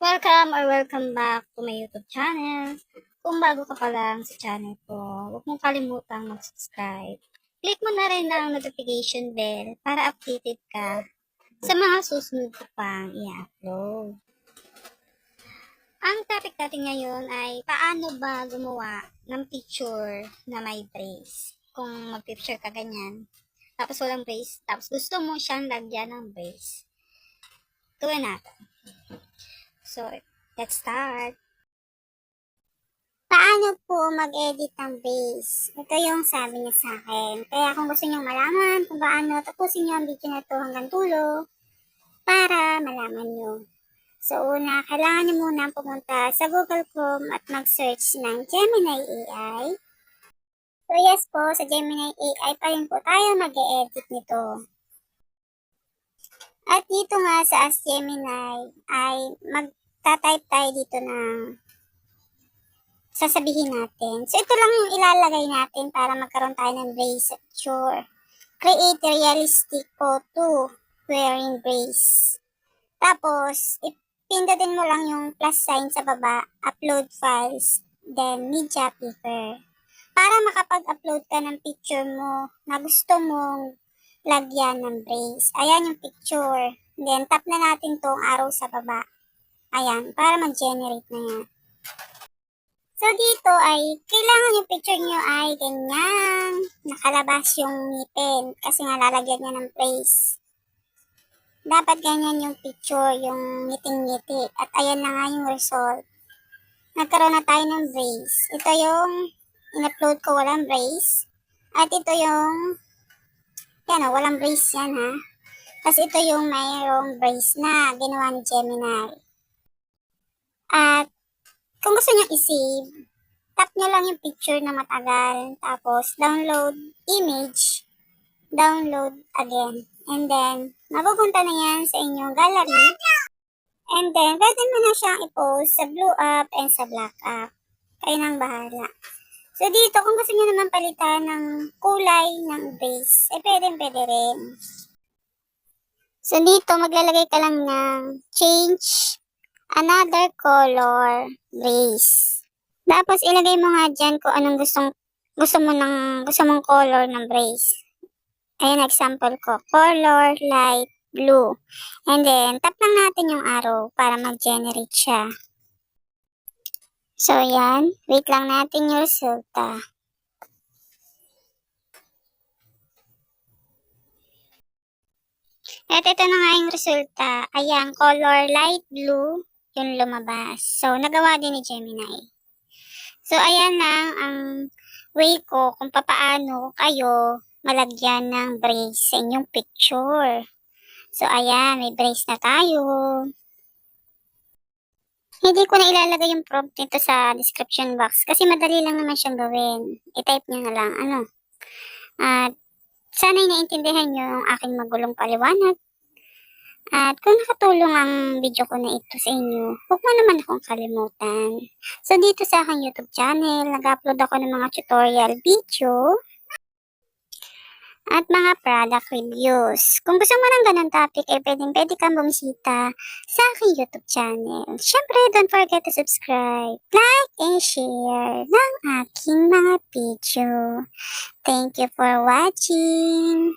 Welcome or welcome back to my YouTube channel. Kung bago ka pa lang sa channel ko, huwag mong kalimutang mag-subscribe. Click mo na rin ang notification bell para updated ka sa mga susunod ko pang i-upload. Ang topic natin ngayon ay paano ba gumawa ng picture na may brace. Kung mag-picture ka ganyan, tapos walang brace, tapos gusto mo siyang lagyan ng brace. Gawin natin. So, let's start. Paano po mag-edit ng base? Ito yung sabi niya sa akin. Kaya kung gusto niyo malaman kung paano, tapusin niyo ang video na to hanggang tulo para malaman niyo. So una, kailangan niyo muna pumunta sa Google Chrome at mag-search ng Gemini AI. So yes po, sa Gemini AI pa rin po tayo mag-edit nito. At dito nga sa Ask Gemini ay magta-type tayo dito ng sasabihin natin. So, ito lang yung ilalagay natin para magkaroon tayo ng brace picture. Create realistic photo wearing brace. Tapos, ipindutin mo lang yung plus sign sa baba, upload files, then media paper. Para makapag-upload ka ng picture mo na gusto mong lagyan ng brace. Ayan yung picture. Then, tap na natin tong arrow sa baba. Ayan, para mag-generate na yan. So, dito ay, kailangan yung picture nyo ay ganyan. Nakalabas yung ngipin kasi nga lalagyan niya ng brace. Dapat ganyan yung picture, yung ngiting-ngiti. At ayan na nga yung result. Nagkaroon na tayo ng brace. Ito yung in-upload ko walang brace. At ito yung, yan o, walang brace yan ha. Kasi ito yung mayroong brace na ginawa ni Gemini. At kung gusto niyo i-save, tap nyo lang yung picture na matagal, tapos download image, download again. And then, mapupunta na yan sa inyong gallery. And then, pwede mo na siyang i-post sa blue up and sa black up. Kayo nang bahala. So, dito, kung gusto niyo naman palitan ng kulay ng base, eh, pwede, pwede rin. So, dito, maglalagay ka lang ng change another color brace. Tapos ilagay mo nga diyan kung anong gustong gusto mo ng gusto mong color ng brace. Ayan example ko, color light blue. And then tap lang natin yung arrow para mag-generate siya. So yan, wait lang natin yung resulta. At ito na nga yung resulta. Ayan, color light blue yung lumabas. So, nagawa din ni Gemini. So, ayan lang ang way ko kung papaano kayo malagyan ng brace sa inyong picture. So, ayan, may brace na tayo. Hindi ko na ilalagay yung prompt nito sa description box kasi madali lang naman siyang gawin. I-type nyo na lang, ano. At, sana'y naintindihan nyo ang aking magulong paliwanag. At kung nakatulong ang video ko na ito sa inyo, huwag mo naman akong kalimutan. So dito sa aking YouTube channel, nag-upload ako ng mga tutorial video at mga product reviews. Kung gusto mo ng ganun topic, eh pwedeng pwede kang bumisita sa aking YouTube channel. Siyempre, don't forget to subscribe, like, and share ng aking mga video. Thank you for watching!